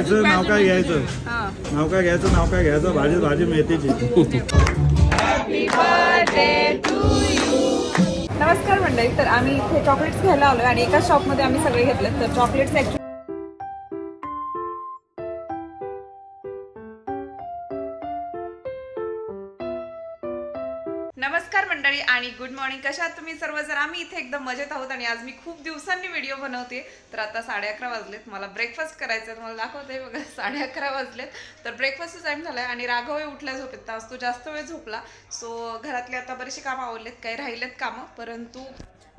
घ्यायचं नाव काय घ्यायचं. नाव काय घ्यायचं नाव काय घ्यायचं? भाजी भाजी मेथीची. नमस्कार मंडळी तर आम्ही इथे चॉकलेट्स घ्यायला आलोय आणि एकाच शॉपमध्ये आम्ही सगळे घेतले तर चॉकलेट्स ऍक्च्युली मंडळी आणि गुड मॉर्निंग कशा आहात तुम्ही सर्वजण आम्ही इथे एकदम मजेत आहोत आणि आज मी खूप दिवसांनी व्हिडिओ बनवते. तर आता साडे अकरा वाजलेत. मला ब्रेकफास्ट करायचं आहे मला दाखवते बघा साडे अकरा वाजलेत. तर ब्रेकफास्टचा टाइम झालाय आणि राघव उठल्या झोपेत. तर आज तो जास्त वेळ झोपला. सो घरातले आता बरेचसे कामं आवडलेत काही राहिलेत कामं परंतु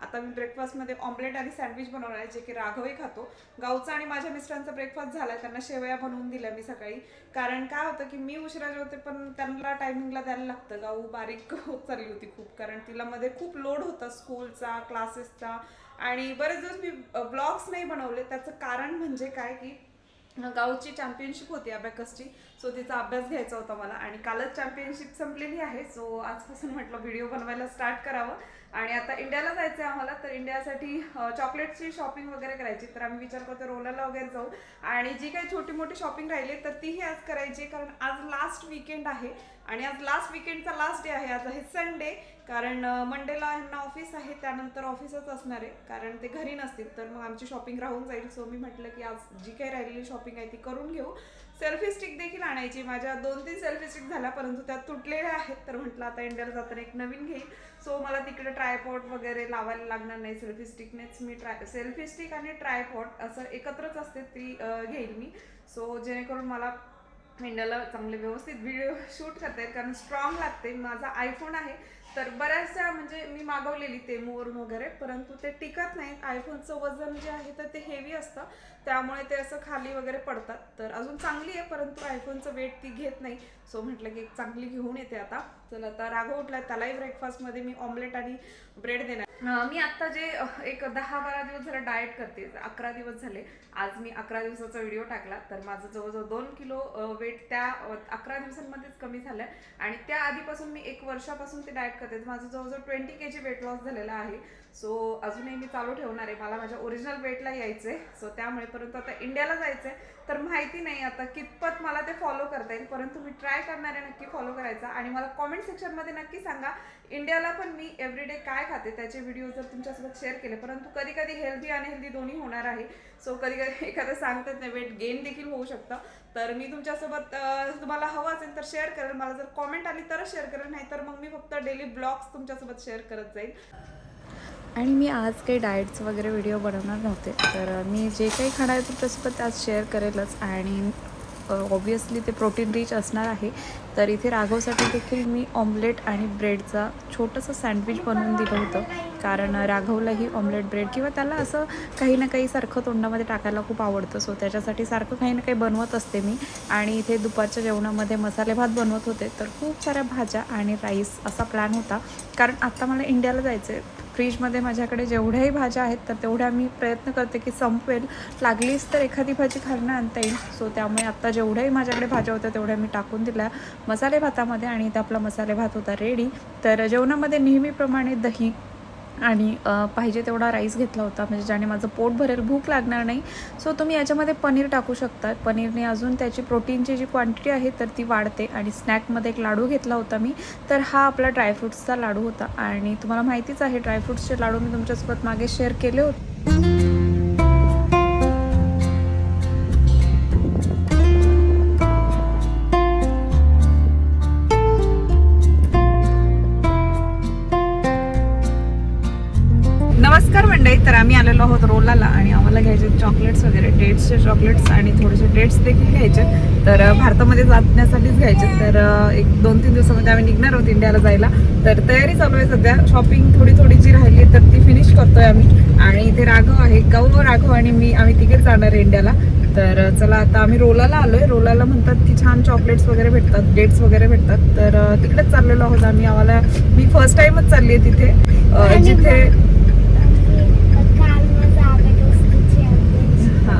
आता मी ब्रेकफास्टमध्ये ऑमलेट आणि सँडविच बनवणार आहे जे की राघवही खातो. गावचा आणि माझ्या मिस्टरांचा ब्रेकफास्ट झाला त्यांना शेवया बनवून दिल्या मी सकाळी. कारण काय होतं की मी उशिरा जेवते पण त्यांना टायमिंगला द्यायला लागतं. गाऊ बारीक होत चालली होती खूप कारण तिला मध्ये खूप लोड होता स्कूलचा क्लासेसचा आणि बरेच दिवस मी ब्लॉग्स नाही बनवले. त्याचं कारण म्हणजे काय की गावची चॅम्पियनशिप होती अबॅकसची. सो तिचा अभ्यास घ्यायचा होता मला. आणि कालच चॅम्पियनशिप संपलेली आहे. सो आजपासून म्हटलं व्हिडिओ बनवायला स्टार्ट करावं. आणि आता इंडियाला जायचं आहे आम्हाला तर इंडियासाठी चॉकलेटची शॉपिंग वगैरे करायची. तर आम्ही विचार करतो रोलाला वगैरे जाऊ. आणि जी काही छोटी मोठी शॉपिंग राहिली तर तीही आज करायची कारण आज लास्ट वीकेंड आहे. आणि आज लास्ट वीकेंडचा लास्ट डे आहे. आज आहे संडे कारण मंडेला ह्यांना ऑफिस आहे. त्यानंतर ऑफिसच असणार आहे. कारण ते घरी नसतील. तर मग आमची शॉपिंग राहून जाईल. सो मी म्हटलं की आज जी काही राहिलेली शॉपिंग आहे ती करून घेऊ. सेल्फी स्टिक देखील आणायची. माझ्या दोन तीन सेल्फी स्टिक झाल्या परंतु त्या तुटलेल्या आहेत. तर म्हटलं आता इंडियाला जाताना एक नवीन घेईल सो मला तिकडे ट्रायपॉट वगैरे लावायला लागणार नाही. सेल्फी स्टिकनेच मी ट्राय सेल्फी स्टिक आणि ट्रायपॉट असं एकत्रच असते ती घेईल मी. सो जेणेकरून मला इंडियाला चांगले व्यवस्थित व्हिडिओ शूट करता येईल. कारण स्ट्रॉंग लागते. माझा आयफोन आहे. तर बऱ्याचशा म्हणजे मी मागवलेली ते मोरून वगैरे. परंतु ते टिकत नाहीत. आयफोनचं वजन जे आहे तर ते हेवी असतं. त्यामुळे ते असं खाली वगैरे पडतात. तर अजून चांगली आहे परंतु आयफोनचं वेट ती घेत नाही. सो म्हटलं की एक चांगली घेऊन येते आता. चल आता राघव उठलाय. त्यालाही ब्रेकफास्टमध्ये मी ऑमलेट आणि ब्रेड देणार मी आत्ता जे एक दहा बारा दिवस झालं डाएट करते. अकरा दिवस झाले. आज मी अकरा दिवसाचा व्हिडिओ टाकला. तर माझं जवळजवळ दोन किलो वेट त्या अकरा दिवसांमध्येच कमी झालं. आणि त्या आधीपासून मी एक वर्षापासून ते डाएट करते. माझं जवळजवळ twenty K G weight loss झालेला आहे. सो अजूनही मी चालू ठेवणार आहे. मला माझ्या ओरिजिनल वेटला यायचं आहे सो त्यामुळे परंतु आता इंडियाला जायचंय तर माहिती नाही आता कितपत मला ते फॉलो करता येईल. परंतु मी ट्राय करणार आहे नक्की फॉलो करायचा. आणि मला कॉमेंट सेक्शनमध्ये नक्की सांगा इंडियाला पण मी एव्हरीडे काय खाते? त्याचे व्हिडिओ जर तुमच्यासोबत शेअर केले. परंतु कधी कधी हेल्दी आणि हेल्दी दोन्ही होणार आहे. सो कधी कधी एखादं सांगतात नाही वेट गेन देखील होऊ शकतं. तर मी तुमच्यासोबत तुम्हाला हवं असेल तर शेअर करेल. मला जर कॉमेंट आली तरच शेअर करेल. नाही तर मग मी फक्त डेली ब्लॉग्स तुमच्यासोबत शेअर करत जाईल. आणि मी आज काही डाएट्स वगैरे व्हिडिओ बनवणार नव्हते. तर मी जे काही खाणार आहे तुमच्यासोबत आज शेअर करेलच. आणि ऑब्वियसली ते प्रोटीन रिच असणार आहे. तर इथे राघवसाठी देखील मी ऑमलेट आणि ब्रेडचा छोटंसं सँडविच बनवून दिलं होतं. कारण राघवलाही ऑमलेट ब्रेड किंवा त्याला असं काही ना काही सारखं तोंडामध्ये टाकायला खूप आवडतं. सो त्याच्यासाठी सारखं काही ना काही बनवत असते मी. आणि इथे दुपारच्या जेवणामध्ये मसाले भात बनवत होते. तर खूप साऱ्या भाज्या आणि राईस असा प्लॅन होता. कारण आत्ता मला इंडियाला जायचं आहे फ्रीजमध्ये माझ्याकडे जेवढ्याही भाज्या आहेत तर तेवढ्या मी प्रयत्न करते की संपवेल लागलीच तर एखादी भाजी खाणं आणता येईल. सो त्यामुळे आत्ता जेवढ्याही माझ्याकडे भाज्या होत्या तेवढ्या मी टाकून दिल्या. मसाले भातामध्ये आणि इथं आपला मसाले भात होता रेडी तर जेवणामध्ये नेहमीप्रमाणे दही आणि पाहिजे तेवढा राईस घेतला होता. म्हणजे ज्याने माझं पोट भरेल भूक लागणार नाही. सो तुम्ही याच्यामध्ये पनीर टाकू शकता. पनीरने अजून त्याची प्रोटीनची जी क्वांटिटी आहे तर ती वाढते. आणि स्नॅकमध्ये एक लाडू घेतला होता मी तर हा आपला ड्रायफ्रुट्सचा लाडू होता. आणि तुम्हाला माहितीच आहे ड्रायफ्रुट्सचे लाडू मी तुमच्यासोबत मागे शेअर केले होते. चॉकलेट्स वगैरे डेट्सचे चॉकलेट्स आणि थोडेसे डेट्स देखील घ्यायचे. तर भारतामध्ये जाण्यासाठीच घ्यायचे. तर एक दोन तीन दिवसामध्ये आम्ही निघणार आहोत इंडियाला जायला. तर तयारी चालू आहे सध्या. शॉपिंग थोडी थोडी जी राहिली आहे तर ती फिनिश करतोय आम्ही. आणि इथे राघव आहे गौ राघव आणि मी आम्ही तिघेच जाणार आहे इंडियाला. तर चला आता आम्ही रोलाला आलोय. रोलाला म्हणतात की छान चॉकलेट्स वगैरे भेटतात डेट्स वगैरे भेटतात. तर तिकडेच चाललेलो आहोत आम्ही. आम्हाला मी फर्स्ट टाइमच चालली आहे तिथे. जिथे हा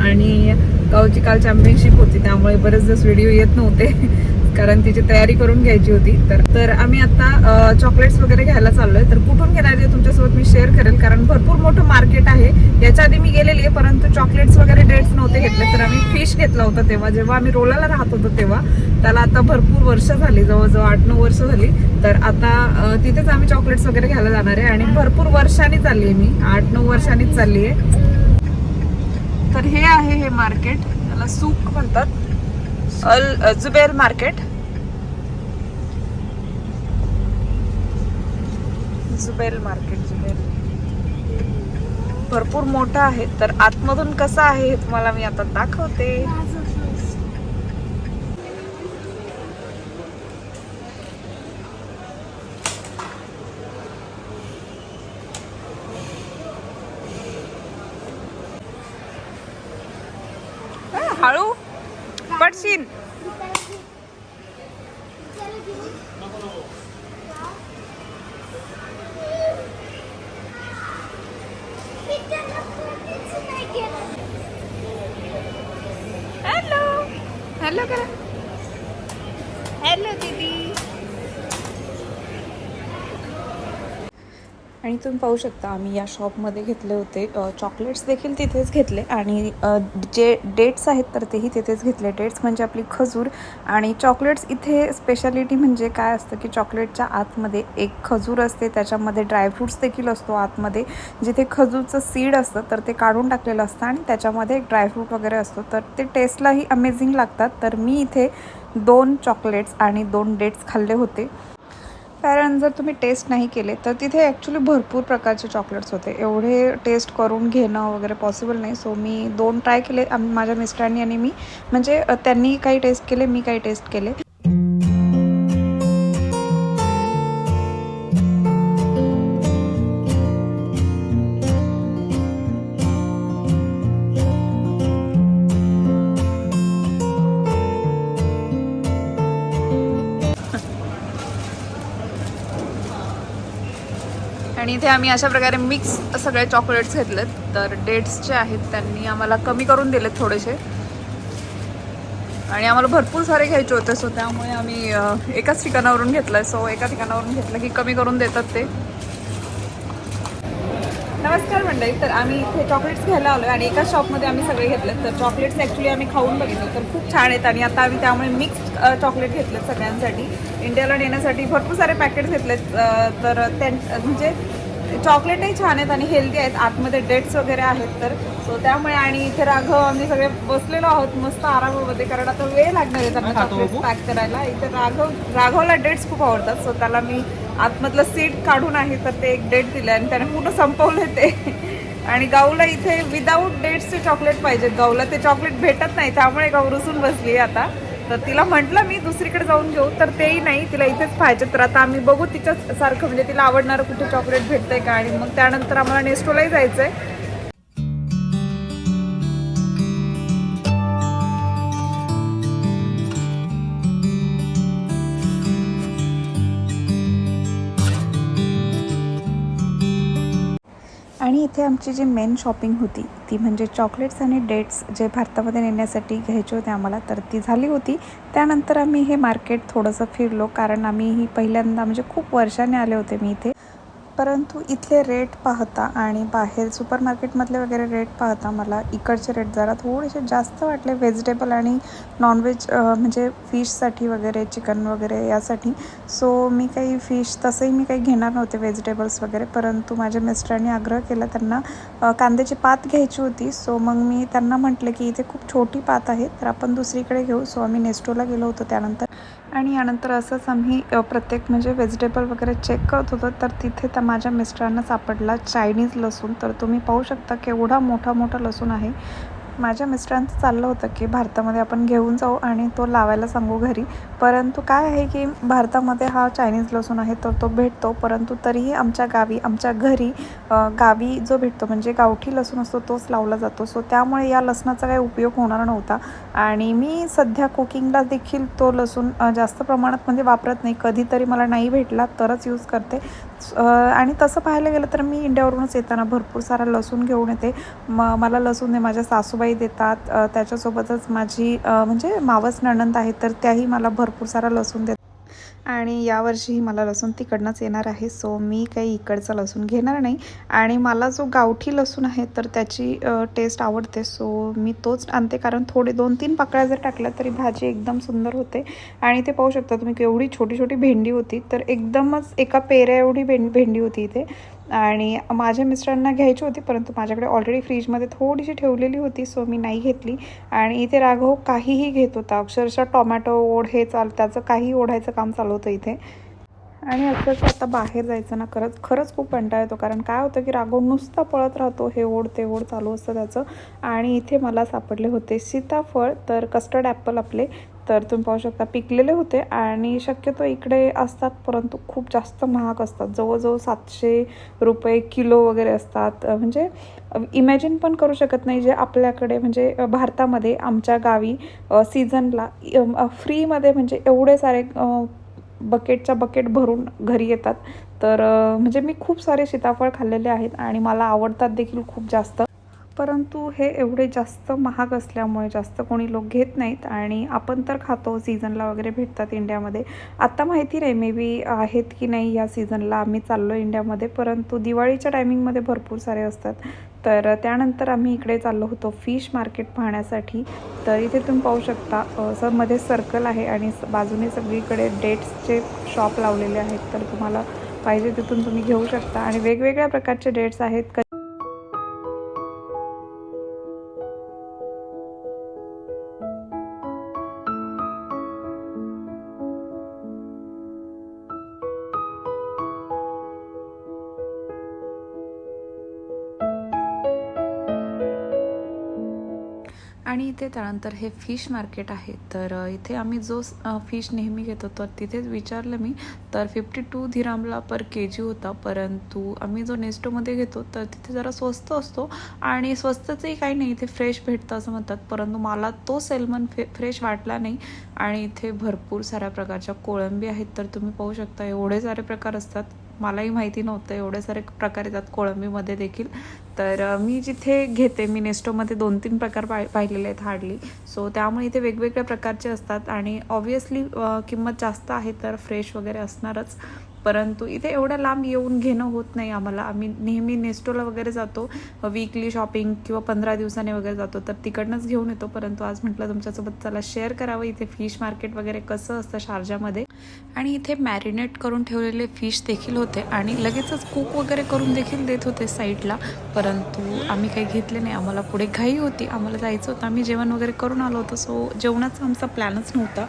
आणि गावची काल चॅम्पियनशिप होती त्यामुळे बरेच दिवस व्हिडिओ येत नव्हते कारण तिची तयारी करून घ्यायची होती. तर तर आम्ही आता चॉकलेट्स वगैरे घ्यायला चाललोय. तर कुठून घेणार आहे तुमच्यासोबत मी शेअर करेल कारण भरपूर मोठं मार्केट आहे. याच्या आधी मी गेलेली आहे परंतु चॉकलेट्स वगैरे डेट्स नव्हते घेतले. तर आम्ही फिश घेतला होता तेव्हा. जेव्हा आम्ही रोलाला राहत होतो तेव्हा त्याला आता भरपूर वर्ष झाली जवळजवळ आठ नऊ वर्ष झाली. तर आता तिथेच आम्ही चॉकलेट्स वगैरे घ्यायला जाणार आहे. आणि भरपूर वर्षांनी चालली आहे मी. आठ नऊ वर्षांनीच चालली आहे. तर हे आहे हे मार्केट त्याला सूक म्हणतात. Al Zubair market. Jubail market Jubail भरपूर मोठं आहे तर आतमधून कसं आहे हे तुम्हाला मी आता दाखवते. तुम्ही पाहू शकता आम्ही या शॉपमध्ये घेतले होते. चॉकलेट्स देखील तिथेच घेतले आणि जे डेट्स आहेत तर तेही तिथेच घेतले. डेट्स म्हणजे आपली खजूर आणि चॉकलेट्स इथे स्पेशालिटी म्हणजे काय असतं की चॉकलेटच्या आतमध्ये एक खजूर असते त्याच्यामध्ये ड्रायफ्रूट्स देखील असतो आतमध्ये. जिथे खजूरचं सीड असतं तर ते काढून टाकलेलं असतं आणि त्याच्यामध्ये एक ड्रायफ्रूट वगैरे असतो. तर ते टेस्टलाही अमेझिंग लागतात. तर मी इथे दोन चॉकलेट्स आणि दोन डेट्स खाल्ले होते. कारण जर तुम्ही टेस्ट नाही केले तर तिथे ॲक्च्युली भरपूर प्रकारचे चॉकलेट्स होते. एवढे टेस्ट करून घेणं वगैरे पॉसिबल नाही. सो मी दोन ट्राय केले. माझ्या मिस्टरांनी आणि मी. म्हणजे त्यांनी काही टेस्ट केले मी काही टेस्ट केले. इथे आम्ही अशा प्रकारे मिक्स सगळे चॉकलेट्स घेतलेत. तर डेट्स जे आहेत त्यांनी आम्हाला कमी करून दिलेत थोडेसे. आणि आम्हाला भरपूर सारे घ्यायचे होते सो त्यामुळे आम्ही एकाच ठिकाणावरून घेतलं सो एका ठिकाणावरून घेतलं की कमी करून देतात ते. नमस्कार मंडळी तर आम्ही इथे चॉकलेट्स घ्यायला आलो आणि एकाच शॉपमध्ये आम्ही सगळे घेतले तर चॉकलेट्स ॲक्च्युली आम्ही खाऊन बघितलं तर खूप छान आहेत आणि आता आम्ही त्यामुळे मिक्स चॉकलेट घेतलेत सगळ्यांसाठी. इंडियाला नेण्यासाठी भरपूर सारे पॅकेट्स घेतलेत तर त्यां म्हणजे चॉकलेटही छान आहेत आणि हेल्दी आहेत. आतमध्ये डेट्स वगैरे आहेत तर. सो त्यामुळे आणि इथे राघव आम्ही सगळे बसलेलो आहोत मस्त आरामामध्ये कारण आता वेळ लागणार आहे त्यांना चॉकलेट्स पॅक करायला. इथे राघव राघवला डेट्स खूप आवडतात. सो त्याला मी आतमधलं सीट काढून आहे तर ते एक डेट दिलं आणि त्याने पूर्ण संपवले ते. आणि गाऊला इथे विदाऊट डेट्सचे चॉकलेट पाहिजेत. गाऊला ते चॉकलेट भेटत नाही. त्यामुळे गाऊ रुसून बसली आता. तर तिला म्हटलं मी दुसरीकडे जाऊन घेऊ. तर तेही नाही तिला इथेच पाहिजे तर आता आम्ही बघू तिच्याच सारखं म्हणजे तिला आवडणारं कुठे चॉकलेट भेटतंय का? आणि मग त्यानंतर आम्हाला नेस्टोलाही जायचं आहे इथे आमची जी मेन शॉपिंग होती ती म्हणजे चॉकलेट्स आणि डेट्स जे भारतामध्ये नेण्यासाठी घ्यायचे होते आम्हाला तर ती झाली होती. त्यानंतर आम्ही हे मार्केट थोडंसं फिरलो कारण आम्ही ही पहिल्यांदा म्हणजे खूप वर्षाने आले होते मी इथे. परंतु इथले रेट पाहता आणि बाहेर सुपर मार्केटमधले वगैरे रेट पाहता मला इकडचे रेट जरा थोडेसे जास्त वाटले. व्हेजिटेबल आणि नॉनव्हेज म्हणजे फिशसाठी वगैरे चिकन वगैरे यासाठी. सो मी काही फिश तसंही मी काही घेणार नव्हते व्हेजिटेबल्स वगैरे. परंतु माझ्या मिस्टरांनी आग्रह केला त्यांना कांद्याची पात घ्यायची होती. सो मग मी त्यांना म्हटलं की इथे खूप छोटी पात आहे तर आपण दुसरीकडे घेऊ. सो आम्ही नेस्टोला गेलो होतो त्यानंतर. आणि यानंतर असंच आम्ही प्रत्येक म्हणजे व्हेजिटेबल वगैरे चेक करत होतो तर तिथे तर माझ्या मिस्टरांना सापडला चायनीज लसूण. तर तुम्ही पाहू शकता केवढा मोठा मोठा लसूण आहे. माझ्या मिस्टरांचं चाललं होतं की भारतामध्ये आपण घेऊन जाऊ आणि तो लावायला सांगू घरी. परंतु काय आहे की भारतामध्ये हा चायनीज लसूण आहे तर तो भेटतो. परंतु तरीही आमच्या गावी आमच्या घरी गावी जो भेटतो म्हणजे गावठी लसूण असतो तोच लावला जातो. सो त्यामुळे या लसणाचा काही उपयोग होणार नव्हता. आणि मी सध्या कुकिंगला देखील तो लसूण जास्त प्रमाणात म्हणजे वापरत नाही. कधीतरी मला नाही भेटला तरच यूज करते. आणि तसं पाहायला गेलं तर मी इंडियावरूनच येताना भरपूर सारा लसूण घेऊन येते. म मला लसूण हे माझ्या सासूबाई देतात. त्याच्यासोबतच माझी म्हणजे मावस नणंद आहे तर त्याही मला भरपूर सारा लसूण देतात. आणि यावर्षीही मला लसूण तिकडनंच येणार आहे सो मी काही इकडचा लसूण घेणार नाही. आणि मला जो गावठी लसूण आहे तर त्याची टेस्ट आवडते सो मी तोच आणते. कारण थोडे दोन तीन पाकळ्या जर टाकल्या तरी भाजी एकदम सुंदर होते. आणि ते पाहू शकता तुम्ही केवढी छोटी छोटी भेंडी होती तर एकदमच एका पेऱ्या एवढी भें भेंडी होती इथे. आणि माझ्या मिस्टरांना घ्यायची होती परंतु माझ्याकडे ऑलरेडी फ्रीजमध्ये थोडीशी ठेवलेली होती सो मी नाही घेतली. आणि इथे राघव काहीही घेत होता. अक्षरशः टोमॅटो ओढ हे चाल त्याचं काही ओढायचं काम चालू होतं इथे. आणि अक्षरशः आता बाहेर जायचं ना खरंच खरंच खूप कंटाळ येतो. कारण काय होतं की राघव नुसता पळत राहतो हे ओढ ते ओढ चालू असतं त्याचं. आणि इथे मला सापडले होते सीताफळ तर कस्टर्ड ॲपल आपले. तर तुम्ही पाहू शकता पिकलेले होते आणि शक्यतो इकडे असतात परंतु खूप जास्त महाग असतात. जवळजवळ सातशे रुपये किलो वगैरे असतात. म्हणजे इमॅजिन पण करू शकत नाही जे आपल्याकडे म्हणजे भारतामध्ये आमच्या गावी सीझनला फ्रीमध्ये म्हणजे एवढे सारे बकेटच्या बकेट भरून घरी येतात. तर म्हणजे मी खूप सारे सीताफळ खाल्लेले आहेत आणि मला आवडतात देखील खूप जास्त. परंतु हे एवढे जास्त महाग असल्यामुळे जास्त कोणी लोक घेत नाहीत आणि आपण तर खातो सीझनला वगैरे भेटतात इंडियामध्ये. आत्ता माहिती नाही मे बी आहेत की नाही या सीझनला आम्ही चाललो इंडियामध्ये परंतु दिवाळीच्या टायमिंगमध्ये भरपूर सारे असतात. तर त्यानंतर आम्ही इकडे चाललो होतो फिश मार्केट पाहण्यासाठी. तर इथे तुम्ही पाहू शकता सरमध्ये सर्कल आहे आणि स- बाजूने सगळीकडे डेट्सचे शॉप लावलेले आहेत. तर तुम्हाला पाहिजे तिथून तुम्ही घेऊ शकता. आणि वेगवेगळ्या प्रकारचे डेट्स आहेत. आणि इथे त्यानंतर हे फिश मार्केट आहे. तर इथे आम्ही जो फिश नेहमी घेतो तर तिथेच विचारलं मी. तर फिफ्टी टू धिरामला पर के जी होता. परंतु आम्ही जो नेस्टोमध्ये घेतो तर तिथे जरा स्वस्त असतो. आणि स्वस्तचंही काही नाही. इथे फ्रेश भेटतं असं म्हणतात. परंतु मला तो सेल्मन फे फ्रेश वाटला नाही. आणि इथे भरपूर साऱ्या प्रकारच्या कोळंबी आहेत. तर तुम्ही पाहू शकता एवढे सारे प्रकार असतात. मलाही माहिती नव्हतं. एवढे सारे प्रकार येतात कोळंबीमध्ये देखील. तर मी जिथे घेते मी नेस्टोमध्ये दोन तीन प्रकार पा पाहिलेले आहेत हार्डली. सो त्यामुळे इथे वेगवेगळ्या प्रकारचे असतात आणि ऑब्वियसली किंमत जास्त आहे तर फ्रेश वगैरे असणारच. परंतु इथे एवढ्या लांब येऊन घेणं होत नाही आम्हाला. आम्ही नेहमी नेस्टोला वगैरे जातो वीकली शॉपिंग किंवा पंधरा दिवसाने वगैरे जातो तर तिकडनंच घेऊन येतो. परंतु आज म्हटलं तुमच्यासोबत चला शेअर करावं. इथे फिश मार्केट वगैरे कसं असतं शारजामध्ये? आणि इथे मॅरिनेट करून ठेवलेले फिश देखील होते आणि लगेचच कुक वगैरे करून देखील देत होते साईडला परंतु आम्ही काही घेतले नाही. आम्हाला पुढे घाई होती. आम्हाला जायचं होतं. आम्ही जेवण वगैरे करून आलो होतो. सो जेवणाचा आमचा प्लॅनच नव्हता.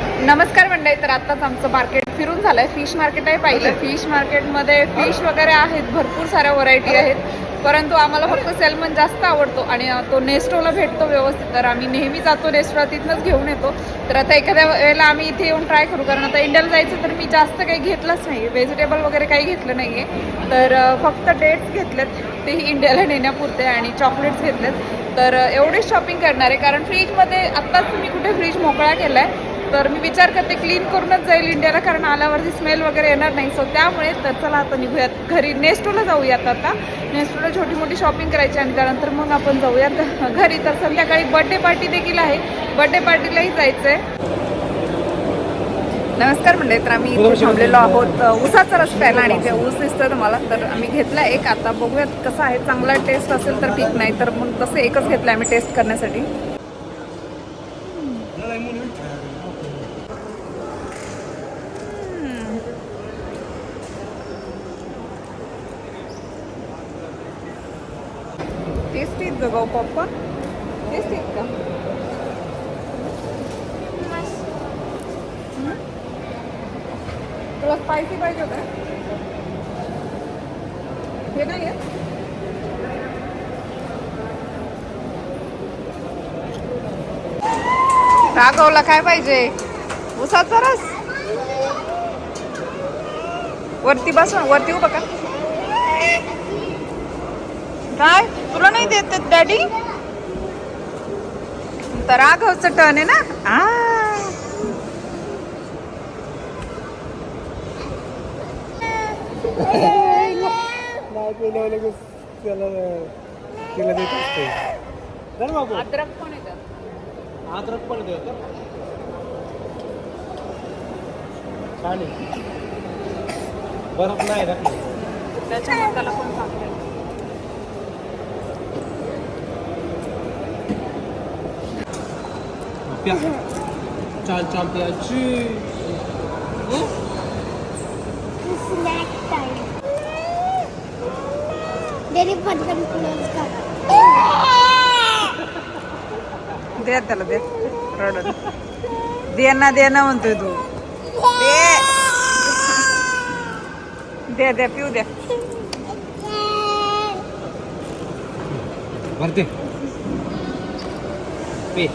नमस्कार मंडळी तर आत्ताच आमचं मार्केट फिरून झालंय. फिश मार्केट आहे पाहिलं. फिश मार्केटमध्ये फिश वगैरे आहेत. भरपूर साऱ्या व्हरायटी आहेत. परंतु आम्हाला फक्त सेल्मन जास्त आवडतो आणि तो नेस्टोला भेटतो व्यवस्थित. तर आम्ही नेहमी जातो नेस्टोला तिथनंच घेऊन येतो. तर आता एखाद्या वेळेला आम्ही इथे येऊन ट्राय करू. कारण आता इंडियाला जायचं तर मी जास्त काही घेतलंच नाही व्हेजिटेबल वगैरे काही घेतलं नाही आहे तर फक्त डेट्स घेतलेत. तेही इंडियाला नेण्यापुरते आणि चॉकलेट्स घेतलेत. तर एवढेच एवढीच शॉपिंग करणार आहे. कारण फ्रीजमध्ये आत्ताच तुम्ही कुठे फ्रीज मोकळा केला आहे तर मी विचार करते क्लीन करूनच जाईल इंडियाला कारण आल्यावरती स्मेल वगैरे येणार नाही. सो त्यामुळे तर चला आता निघूयात घरी. नेस्टोला जाऊयात आता. नेस्टोला छोटी मोठी शॉपिंग करायची आणि त्यानंतर मग आपण जाऊयात घरी. तर संध्याकाळी बर्थडे पार्टी देखील आहे. बर्थडे पार्टीलाही जायचं आहे नमस्कार म्हणले तर आम्ही इथे थांबलेलो आहोत. ऊसाचा रस प्यायला आणि ते ऊस दिसतं तुम्हाला. तर आम्ही घेतला एक. आता बघूयात कसं आहे. चांगला टेस्ट असेल तर ठीक नाही तर मग तसं एकच घेतलं आम्ही टेस्ट करण्यासाठी. टेस्टी आहेत गं पॉपकॉर्न टेस्टी आहेत का? तुला स्पायसी पाहिजे होतं हे नाही आहे राघवला काय पाहिजे? उसाचा रस वरती बस वरती उभं का काय? तुला नाही देत डॅडी? तर राघवचं टर्न आहे ना? आ. तिला देत असते धर बाबू अद्रक पण येतात अद्रक पण छान आहे. बर्फ नाही त्याला पण कर दे त्याला दे. रडत दे ना दे ना म्हणतोय तू. दे. दे दे पिऊ दे. भरते. पे.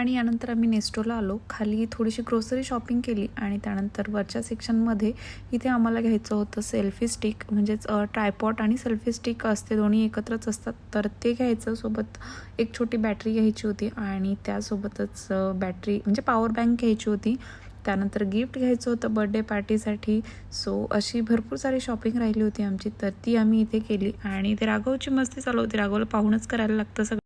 आणि यानंतर आम्ही नेस्टोला आलो. खाली थोडीशी ग्रोसरी शॉपिंग केली आणि त्यानंतर वरच्या सेक्शनमध्ये इथे आम्हाला घ्यायचं होतं सेल्फी स्टिक म्हणजेच ट्रायपॉट आणि सेल्फी स्टिक असते. दोन्ही एकत्रच असतात. तर ते घ्यायचं. सोबत एक छोटी बॅटरी घ्यायची होती आणि त्यासोबतच बॅटरी म्हणजे पॉवर बँक घ्यायची होती. त्यानंतर गिफ्ट घ्यायचं होतं बड्डे पार्टीसाठी सो अशी भरपूर सारी शॉपिंग राहिली होती आमची. तर ती आम्ही इथे केली आणि ते राघवची मस्ती चालू होती. राघवला पाहूनच करायला लागतं सगळं.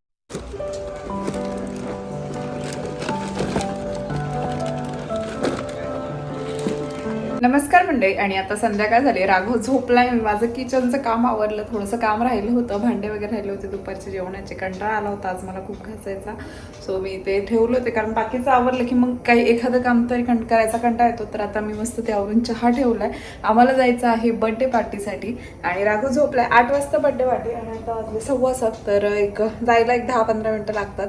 नमस्कार मंडळी आणि आता संध्याकाळ झाली. राघव झोपलाय. मी माझं किचनचं काम आवरलं. थोडंसं काम राहिलं होतं. भांडे वगैरे राहिले होते दुपारचे. जेवणाचे कंटाळा आला होता. आज मला खूप घासायचा. सो मी ते ठेवलं होते. कारण बाकीचं आवरलं की मग काही एखादं काम तरी कं करायचा कंटाळा येतो. तर आता मी मस्त ते आवरून चहा ठेवलाय. आम्हाला जायचं आहे बर्थडे पार्टीसाठी आणि राघव झोपलाय. आठ वाजता बर्थडे पार्टी आणि आता वाजले सव्वा सात. तर एक जायला एक दहा पंधरा मिनटं लागतात.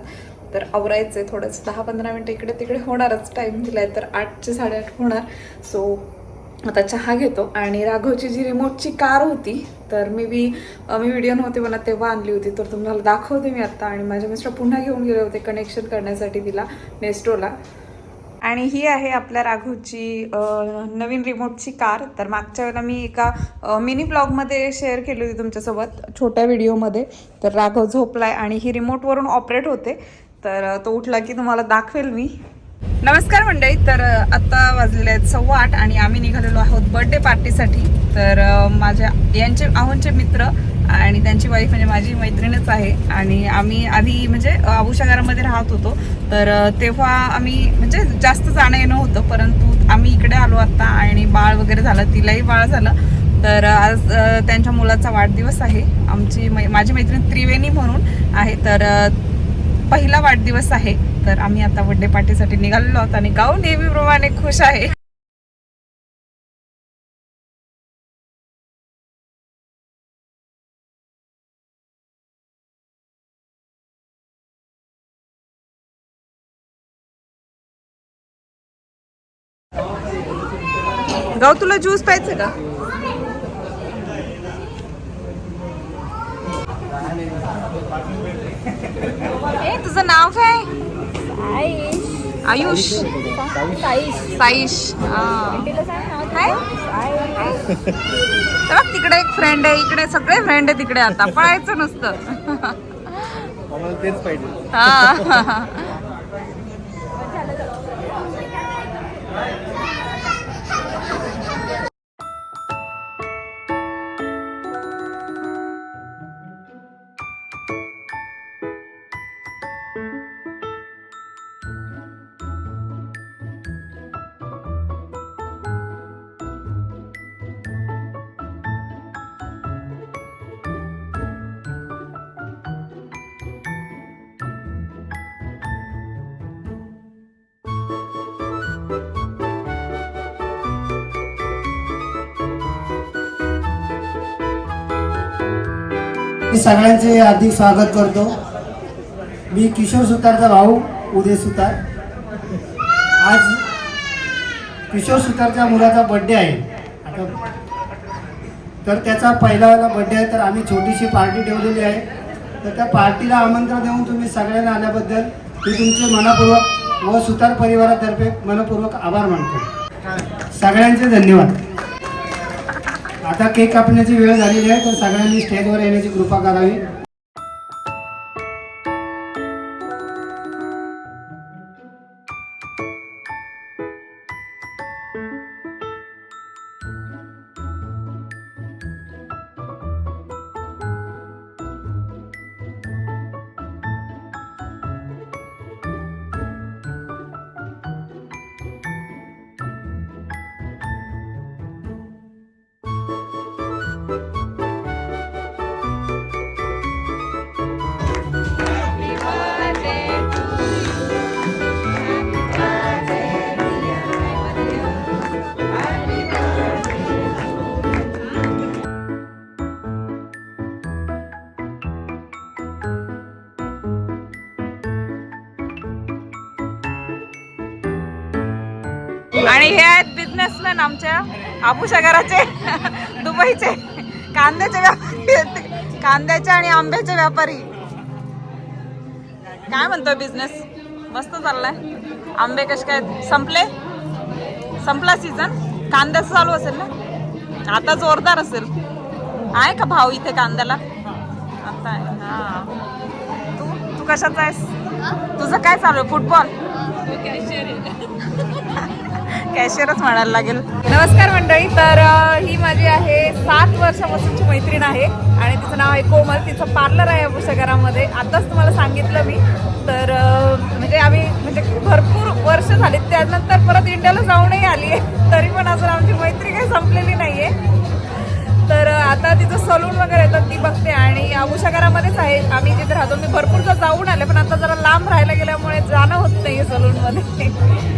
तर आवरायचं आहे थोडंसं. दहा पंधरा मिनटं इकडे तिकडे होणारच टाईम दिला आहे तर आठचे साडेआठ होणार. सो आता चहा घेतो. आणि राघवची जी रिमोटची कार होती तर मी बी मी व्हिडिओ नव्हते मला तेव्हा आणली होती. तर तुम्हाला दाखवते मी आत्ता आणि माझे मिस्टर पुन्हा घेऊन गेले होते कनेक्शन करण्यासाठी तिला नेस्टोला आणि ही आहे आपल्या राघवची नवीन रिमोटची कार तर मागच्या वेळेला मी एका मिनी ब्लॉगमध्ये शेअर केली होती तुमच्यासोबत छोट्या व्हिडिओमध्ये तर राघव झोपलाय आणि ही रिमोटवरून ऑपरेट होते. तर तो उठला की तुम्हाला दाखवेल मी. नमस्कार मंडळी तर आत्ता वाजलेले आहेत सव्वा आठ आणि आम्ही निघालेलो आहोत बर्थडे पार्टीसाठी तर माझ्या यांचे आहोंचे मित्र आणि त्यांची वाईफ म्हणजे माझी मैत्रिणीच आहे. आणि आम्ही आधी म्हणजे आबुशागारामध्ये घरामध्ये राहत होतो. तर तेव्हा आम्ही म्हणजे जास्त जाणं येणं होतं परंतु आम्ही इकडे आलो आत्ता आणि बाळ वगैरे झालं तिलाही बाळ झालं. तर आज त्यांच्या मुलाचा वाढदिवस आहे. आमची मै माझी मैत्रीण त्रिवेणी म्हणून आहे. तर पहिला वाढदिवस आहे. तर आम्ही आता बर्थडे पार्टीसाठी निघालेलो आहोत आणि गाव नेहमीप्रमाणे खुश आहे. गाव तुला ज्यूस प्यायचं का? तुझं नाव काय? आयुष. साईश. काय तर तिकडे एक फ्रेंड आहे इकडे सगळे फ्रेंड आहे तिकडे आता. पळायचं नुसतं. आम्हाला तेच पाहिजे. हा. मी सगळ्यांचे हार्दिक स्वागत करतो. मी किशोर सुतारचा भाऊ उदय सुतार. आज किशोर सुतारच्या मुलाचा बड्डे आहे. आता तर त्याचा पहिला बड्डे आहे तर आम्ही छोटीशी पार्टी ठेवलेली आहे. तर त्या पार्टीला आमंत्रण देऊन तुम्ही सगळ्यांना आल्याबद्दल मी तुमचे मनपूर्वक व सुतार परिवारातर्फे मनपूर्वक आभार मानतो. सगळ्यांचे धन्यवाद. आता केक कापण्याची वेळ झालेली आहे तर सगळ्यांनी स्टेजवर येण्याची कृपा करावी. बिझनेसमॅन आमच्या आबुशगराचे दुबईचे कांद्याचे व्यापारी. कांद्याचे आणि आंब्याचे व्यापारी. काय म्हणतोय बिझनेस मस्त चाललाय. आंबे कसे काय? संपले? संपला सीझन कांद्याचं चालू असेल ना? आता जोरदार असेल. आहे का भाव इथे कांद्याला? आता आहे हा तू? तू कशाचा आहेस? तुझं काय चालू आहे? फुटबॉल कॅशियरच म्हणायला लागेल. नमस्कार मंडळी तर ही माझी आहे सात वर्षापासूनची मैत्रीण आहे आणि तिचं नाव आहे कोमल. तिचं पार्लर आहे अभूषगरामध्ये आताच तुम्हाला सांगितलं मी. तर म्हणजे आम्ही म्हणजे भरपूर वर्ष झाली. त्यानंतर परत इंडियाला जाऊनही आली आहे. तरी पण अजून आमची मैत्री काही संपलेली नाही आहे तर आता तिचं सलून वगैरे येतात ती बघते. आणि आबुशगरामध्येच आहे. आम्ही जिथे राहतो मी भरपूरदा जाऊन आले. पण आता जरा लांब राहायला गेल्यामुळे जाणं होत नाही सलूनमध्ये.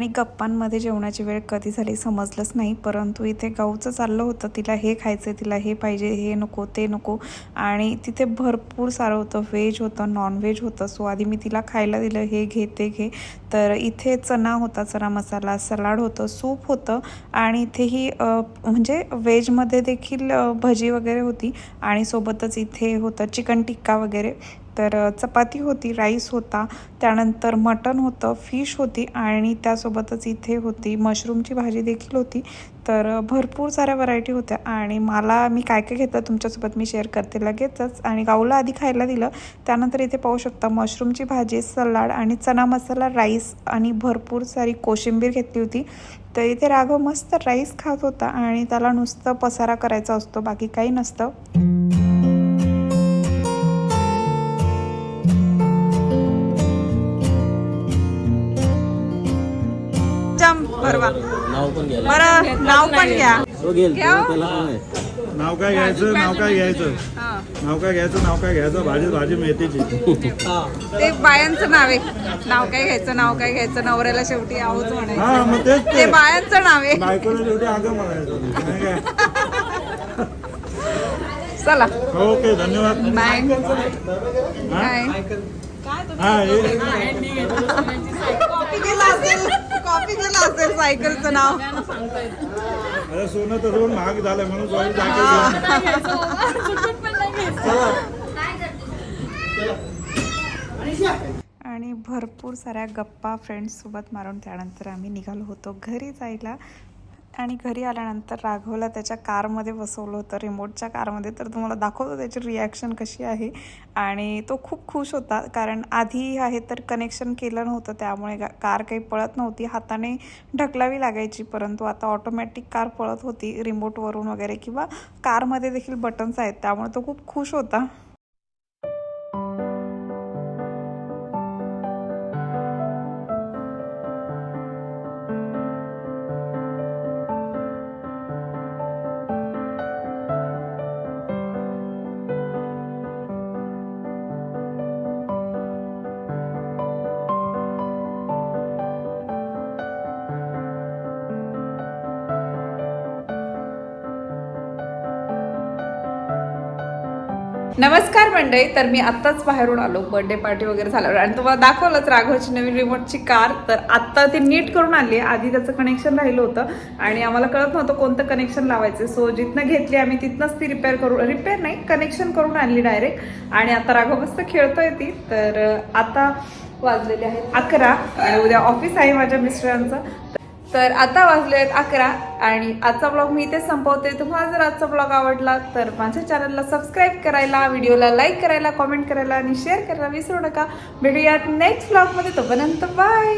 आणि गप्पांमध्ये जेवणाची वेळ कधी झाली समजलंच नाही परंतु इथे गाऊचं चाललं होतं तिला हे खायचं तिला हे पाहिजे हे नको ते नको. आणि तिथे भरपूर सारं होतं व्हेज होतं नॉनव्हेज होतं. सो आधी मी तिला खायला दिलं हे घे ते घे. तर इथे चना होता चना मसाला सलाड होतं सूप होतं. आणि इथेही म्हणजे व्हेजमध्ये देखील भजी वगैरे होती. आणि सोबतच इथे होतं चिकन टिक्का वगैरे. तर चपाती होती राईस होता त्यानंतर मटण होतं फिश होती आणि त्यासोबतच इथे होती मशरूमची भाजी देखील होती. तर भरपूर साऱ्या व्हरायटी होत्या आणि मला मी काय काय घेतलं तुमच्यासोबत मी शेअर करते लगेचच. आणि गाऊला आधी खायला दिलं. त्यानंतर इथे पाहू शकता मशरूमची भाजी सलाड आणि चना मसाला राईस आणि भरपूर सारी कोशिंबीर घेतली होती. तर इथे राघव मस्त राईस खात होता आणि त्याला नुसतं पसारा करायचा असतो बाकी काही नसतं. बरं नाव पण घ्या. घ्या. हो. नाव काय घ्यायचं? नाव काय घ्यायचं? हा. नाव काय घ्यायचं? नाव काय घ्यायचं? भाजी भाजी मेथीची. ते बायांचं नाव आहे. नाव काय घ्यायचं? नाव काय घ्यायचं? नवऱ्याला शेवटी आहोत हा म्हणायचं मग तेच ते. ते बायांचं नाव आहे. बायकोला शेवटी आगं म्हणायचं. नाही काय? चला. ओके धन्यवाद. बाय. हा? बाय. कॉपी केला असेल कॉपी केला असेल सायकलचं नाव. अरे सोनं तसं पण महाग झालंय म्हणून सॉरी जायचं आणि भरपूर साऱ्या गप्पा फ्रेंड्ससोबत मारून त्यानंतर आम्ही निघालो होतो घरी जायला. आणि घरी आल्यानंतर राघवला त्याच्या कारमध्ये बसवलं होतं. रिमोटच्या कारमध्ये. तर तुम्हाला दाखवतो त्याची रिॲक्शन कशी आहे. आणि तो खूप खुश होता. कारण आधी आहे तर कनेक्शन केलं नव्हतं. त्यामुळे कार काही पळत नव्हती. हाताने ढकलावी लागायची. परंतु आता ऑटोमॅटिक कार पळत होती. रिमोटवरून वगैरे किंवा कारमध्ये देखील बटन्स आहेत. त्यामुळे तो खूप खुश होता. नमस्कार मंडळी तर मी आत्ताच बाहेरून आलो. बर्थडे पार्टी वगैरे झाल्यावर. आणि तुम्हाला दाखवलंच राघवची नवीन रिमोटची कार तर आत्ता ती नीट करून आली आहे आधी त्याचं कनेक्शन राहिलं होतं. आणि आम्हाला कळत नव्हतं कोणतं कनेक्शन लावायचं सो जिथनं घेतली आम्ही तिथनंच ती रिपेअर करून रिपेअर नाही कनेक्शन करून आणली डायरेक्ट आणि आता राघव मस्त खेळतोय ती. तर आता वाजलेले आहेत अकरा. आणि उद्या ऑफिस आहे माझ्या मिस्टरांचं. तर आता वाजले आहेत अकरा. आणि आजचा ब्लॉग मी इथे संपवते. तुम्हाला जर आजचा ब्लॉग आवडला तर माझ्या चॅनलला सबस्क्राईब करायला व्हिडिओला लाईक करायला कॉमेंट करायला आणि शेअर करायला विसरू नका. भेटूयात नेक्स्ट ब्लॉगमध्ये तोपर्यंत बाय